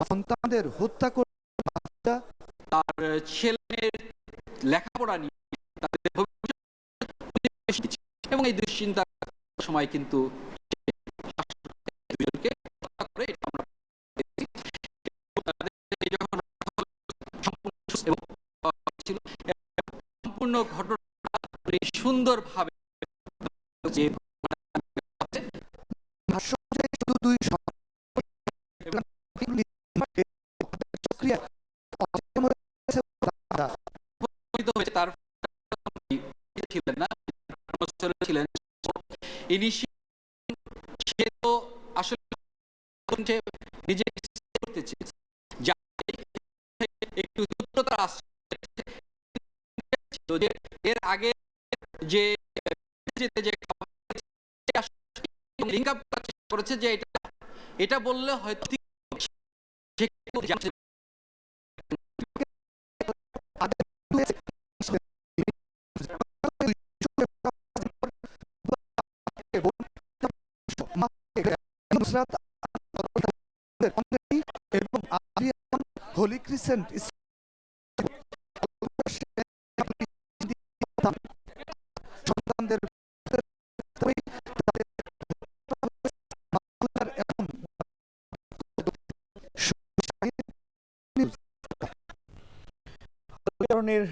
সন্তানদের হত্যা করে তার ছেলের লেখাপড়া নিয়ে তাদের এবং এই দুশ্চিন্তার সময় কিন্তু ঘটনা সুন্দরভাবে যে একটু ছিল যে এর আগে যে করেছে যে এটা এটা বললে হয়তো হোলি ক্রিসেন্ট সন্তানদের ধরনের